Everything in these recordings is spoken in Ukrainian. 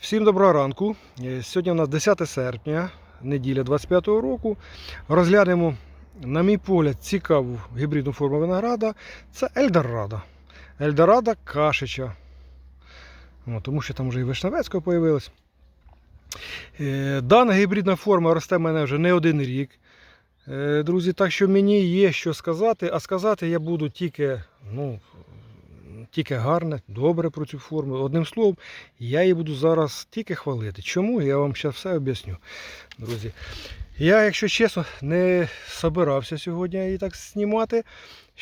Всім доброго ранку. Е, Сьогодні у нас 10 серпня, неділя 25-го року. Розглянемо, на мій погляд, цікаву гібридну форму винограда. Це Ельдорадо. Ельдорадо Кашича. О, тому що там вже і Вишневецька появилась. Е, Дана гібридна форма росте в мене вже не один рік. Е, Друзі, так що мені є що сказати, а сказати я буду тільки, ну, тільки гарне, добре про цю форму. Одним словом, я її буду зараз тільки хвалити. Чому? Я вам зараз все об'ясню, друзі. Я, якщо чесно, не собирався сьогодні її так знімати.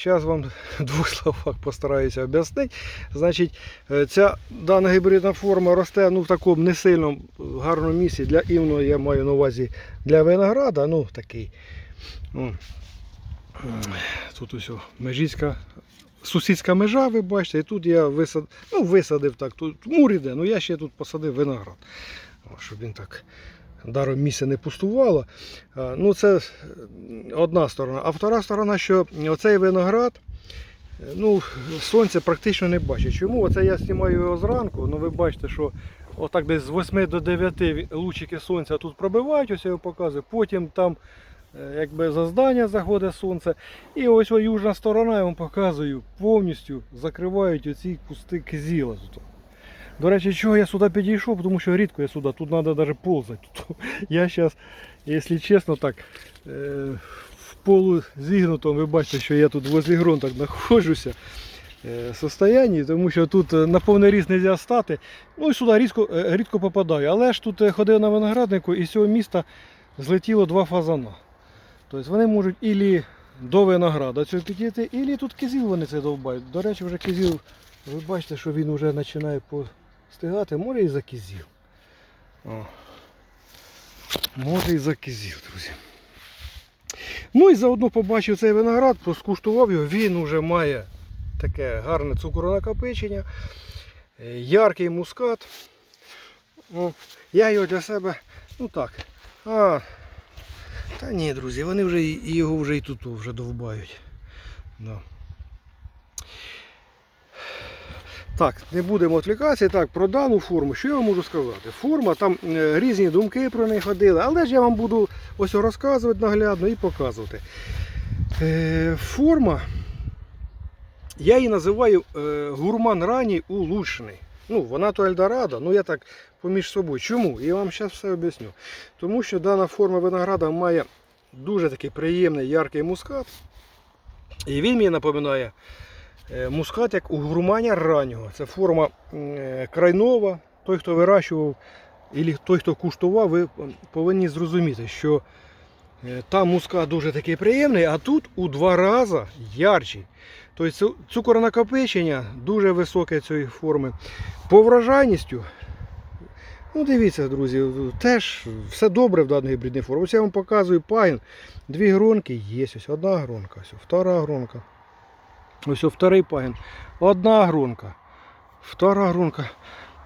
Зараз вам двох словах постараюся об'яснити. Значить, е, ця дана гібридна форма росте ну, в такому не сильно гарному місці для іменно, я маю на увазі для винограда. Ну, такий. Ну, тут ось о, межицька сусідська межа, ви бачите, і тут я висадив, ну, висадив так, тут мур іде, ну я ще тут посадив виноград. Щоб він так даром місце не пустувало. Ну, це одна сторона. А втора сторона, що оцей виноград, ну, сонце практично не бачить. Чому? Оце я знімаю його зранку, ну ви бачите, що отак десь з 8 до 9 лучики сонця тут пробивають, ось я його показую. Потім там якби за здання заходить сонце. І ось о, южна сторона, я вам показую, повністю закривають оці кусти кизіла. Тут. До речі, чого я сюди підійшов, тому що рідко я сюди, тут треба навіть ползати. Я зараз, якщо чесно, так, е, в полу зігнутому, ви бачите, що я тут возле ґрунта знаходжуся е, состоянні, тому що тут е, на повний ріст не можна стати. Ну і сюди рідко, е, рідко попадаю. Але ж тут е, ходив на винограднику і з цього міста злетіло два фазана. Тобто вони можуть ілі до винограда цього підійти, ілі тут кизіл вони це довбають. До речі, вже кизіл, ви бачите, що він вже починає постигати, може і за кизіл. О. Може і за кизіл, друзі. Ну і заодно побачив цей виноград, проскуштував його, він вже має таке гарне цукронакопичення, яркий мускат. О, я його для себе, ну так. А, та ні, друзі, вони вже його вже і тут вже довбають. Да. Так, не будемо відвлікатися. Так, про дану форму, що я вам можу сказати? Форма, там е, різні думки про неї ходили, але ж я вам буду ось розказувати наглядно і показувати. Е, форма, я її називаю е, гурман ранній улучшений. Ну, вона то Ельдорадо, ну я так поміж собою. Чому? Я вам зараз все об'ясню. Тому що дана форма винограда має дуже такий приємний яркий мускат. І він мені напоминає е, мускат як у гурманя раннього. Це форма е, крайнова. Той, хто вирощував, і той, хто куштував, ви повинні зрозуміти, що там мускат дуже такий приємний, а тут у два рази ярчий. Тобто цукорнакопичення дуже високе цієї форми. По вражайністю, ну дивіться, друзі, теж все добре в даній гібридній формі. Ось я вам показую пайн. Дві гронки є. Ось одна гронка, ось втора гронка. Ось вторий пагін. Одна гронка. Втора гронка.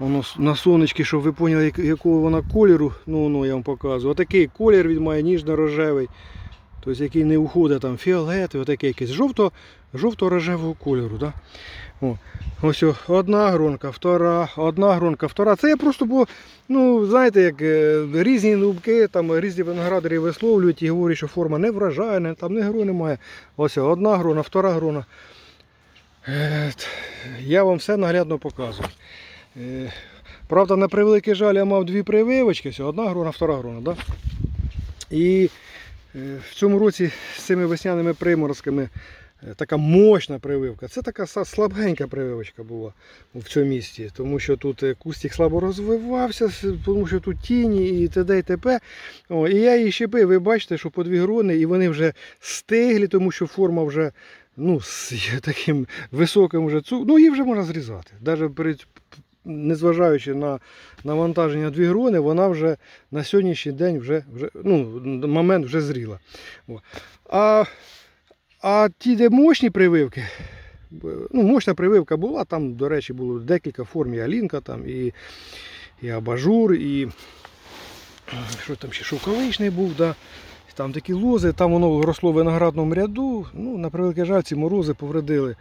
Воно на сонечки, щоб ви поняли, якого вона кольору. Ну, ну я вам показую. Отакий колір він має ніжно-рожевий. Тобто який не уходить там фіолетовий, отакий якийсь жовто, жовто-рожевого кольору. Да? О, ось одна гронка, втора, одна гронка, втора. Це я просто бо, ну, знаєте, як е, різні нубки, там різні виноградарі висловлюють і говорять, що форма не вражайна, там не гро немає. Ось одна грона, втора грона. Е, Я вам все наглядно показую. Е, Правда, на превеликий жаль, я мав дві прививочки, одна грона, втора грона. Да? І е, в цьому році з цими весняними приморозками е, така мощна прививка. Це така слабенька прививочка була в цьому місті, тому що тут кустик слабо розвивався, тому що тут тіні і т.д. і т.п. О, і я її щепив, ви бачите, що по дві грони, і вони вже стиглі, тому що форма вже ну, з таким високим вже цу... Ну, її вже можна зрізати. Навіть перед незважаючи на навантаження дві грони, вона вже на сьогоднішній день вже, вже ну, момент вже зріла. А, а ті, де мощні прививки, ну, мощна прививка була, там, до речі, було декілька форм, і Алінка, там, і, і абажур, і що там ще шовковичний був, да. там такі лози, там воно росло в виноградному ряду. Ну, на превеликий жаль, ці морози повредили.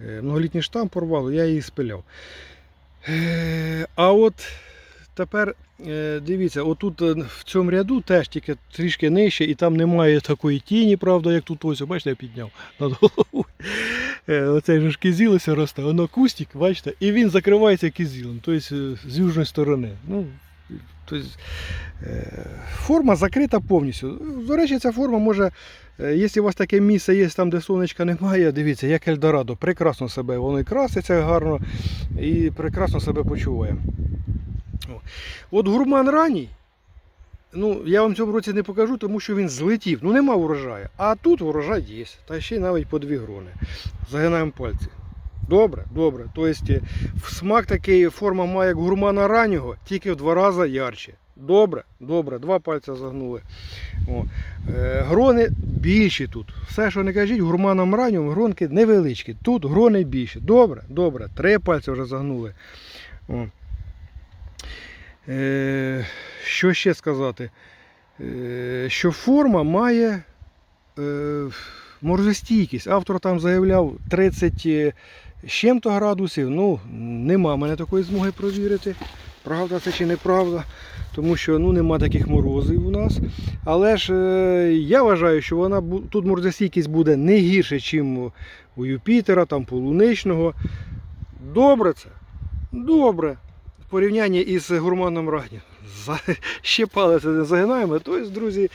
Е, Многолітній штам порвало, я її спиляв. Е, А от тепер е, дивіться, отут е, в цьому ряду теж тільки трішки нижче, і там немає такої тіні, правда, як тут ось, бачите, я підняв над головою. Оцей же ж кізілося росте, воно кустик, бачите, і він закривається кізілом, тобто з южної сторони. Ну, тобто, е, форма закрита повністю. До речі, ця форма може, е, якщо у вас таке місце є, там, де сонечка немає, дивіться, як Ельдорадо, прекрасно себе, воно і краситься гарно і прекрасно себе почуває. От гурман ранній, ну, я вам цьому році не покажу, тому що він злетів. Ну нема урожаю. А тут урожай є. Та ще навіть по дві грони. Загинаємо пальці. Добре, добре. Тобто смак такий форма має як гурмана раннього, тільки в два рази ярче. Добре, добре, два пальця загнули. О. Е, грони більші тут. Все, що не кажіть, гурманом раннього гронки невеличкі. Тут грони більші. Добре, добре. Три пальці вже загнули. О. Е, що ще сказати? Е, що форма має е, морозостійкість. Автор там заявляв 30 з чим-то градусів. Ну, нема мене такої змоги провірити. Правда це чи неправда, тому що ну, нема таких морозів у нас. Але ж е, я вважаю, що вона тут морозостійкість буде не гірше, ніж у Юпітера, там полуничного. Добре це. Добре. В порівнянні із гурманом Рагні. Ще палець не загинаємо. Тобто, друзі,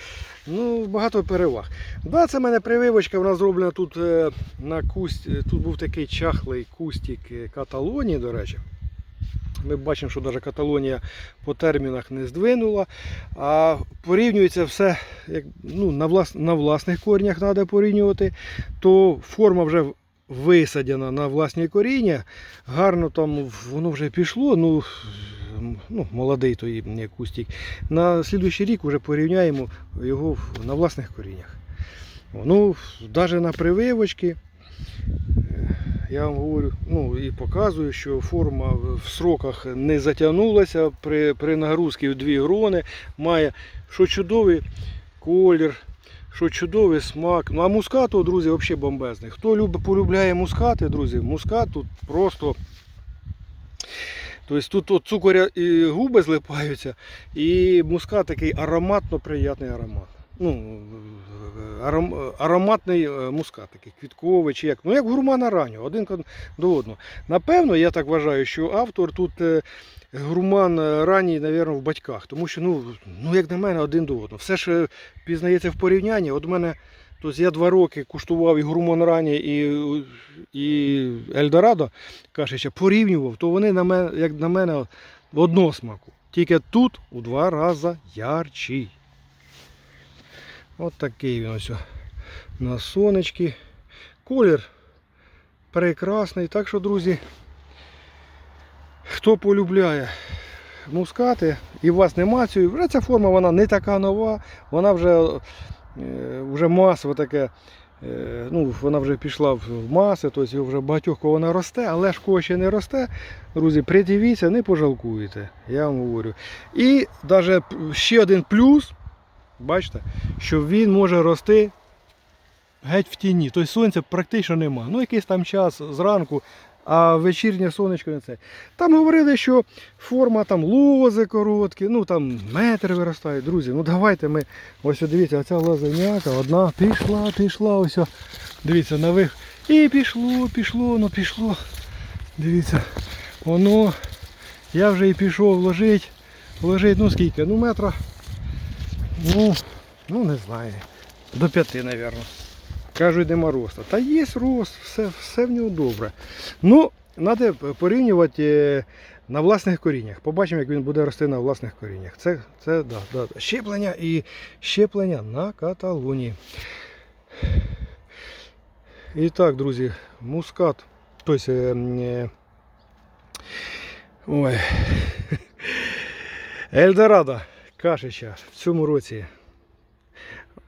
ну, багато переваг. Да, це в мене прививочка, вона зроблена тут е, на куст... Тут був такий чахлий кустик е, Каталонії, до речі. Ми бачимо, що навіть Каталонія по термінах не здвинула. А порівнюється все як, ну, на, влас... на власних коренях треба порівнювати, то форма вже висадена на власні коріння. Гарно там воно вже пішло. Ну, ну, молодий той кустик. На слідуючий рік вже порівняємо його на власних коріннях. Ну, навіть на прививочки. е, Я вам говорю, ну і показую, що форма в сроках не затягнулася при, при нагрузці в дві грони. Має що чудовий колір, що чудовий смак. Ну а мускату, друзі, взагалі бомбезний. Хто любить, полюбляє мускати, друзі, мускат тут просто. Тобто тут от цукоря і губи злипаються, і мускат такий ароматно приятний аромат. Ну, аром, ароматний е, мускат, такий квітковий чи як. Ну як гурмана раннього, один до одного. Напевно, я так вважаю, що автор тут е, гурман е, ранній, напевно, в батьках. Тому що, ну, ну як на мене, один до одного. Все ж пізнається в порівнянні. От у мене Тобто я два роки куштував і гурман ранній, і, і Ельдорадо кашича, порівнював, то вони на мене, як на мене, одного смаку. Тільки тут у два рази ярчий. От такий він ось на сонечки. Колір прекрасний. Так що, друзі, хто полюбляє мускати і у вас нема цієї, вже ця форма вона не така нова, вона вже, вже масово таке. е, Ну, вона вже пішла в маси, тобто вже багатьох кого вона росте, але ж кого ще не росте, друзі, придивіться, не пожалкуєте, я вам говорю. І навіть ще один плюс, бачите, що він може рости геть в тіні. Тобто сонця практично нема. Ну, якийсь там час зранку, а вечірнє сонечко не це. Там говорили, що форма там лози короткі, ну там метр виростає. Друзі, ну давайте ми. Ось дивіться, оця лозеняка, одна пішла, пішла, ось. Дивіться, на вих. І пішло, пішло, ну пішло. Дивіться, воно. Я вже і пішов ложить. Лежить, ну скільки? Ну метра. Ну, ну не знаю. До п'яти, мабуть. Кажуть, нема росту. Та є рост, все, все в нього добре. Ну, треба порівнювати е, на власних коріннях. Побачимо, як він буде рости на власних коріннях. Це, це да, да. щеплення і щеплення на Каталонії. І так, друзі, мускат. Тобто, е, е, ой. Ельдорадо Кашича в цьому році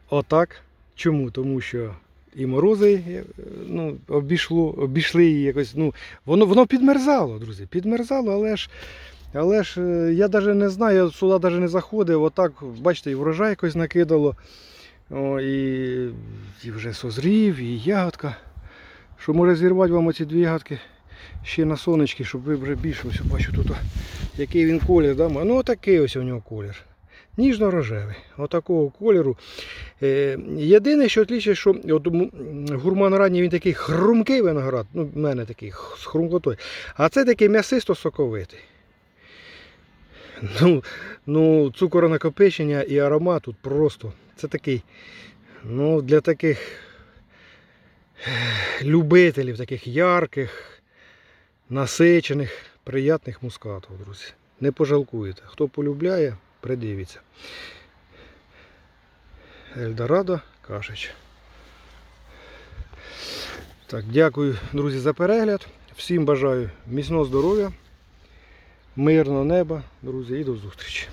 отак. Чому? Тому що і морози е, ну, обійшло, обійшли її якось. Ну, воно, воно підмерзало, друзі. Підмерзало, але ж, але ж е, я навіть не знаю, я сюди навіть не заходив. Отак, бачите, і врожай якось накидало. О, і, і вже созрів, і ягодка. Що може зірвати вам оці дві ягодки ще на сонечки, щоб ви вже більше ось бачу тут який він колір. Да? Ну отакий ось у нього колір. Ніжно-рожевий. Отакого кольору. Е, єдине, що отлічить, що от, гурман ранній він такий хрумкий виноград, ну, в мене такий з хрумкотою. А це такий м'ясисто-соковитий. Ну, ну, цукоронакопичення і аромат тут просто. Це такий, ну, для таких любителів, таких ярких, насичених, приятних мускатів, друзі. Не пожалкуєте. Хто полюбляє, придивіться. Ельдорадо Кашич. Так, дякую, друзі, за перегляд. Всім бажаю міцного здоров'я, мирного неба, друзі, і до зустрічі.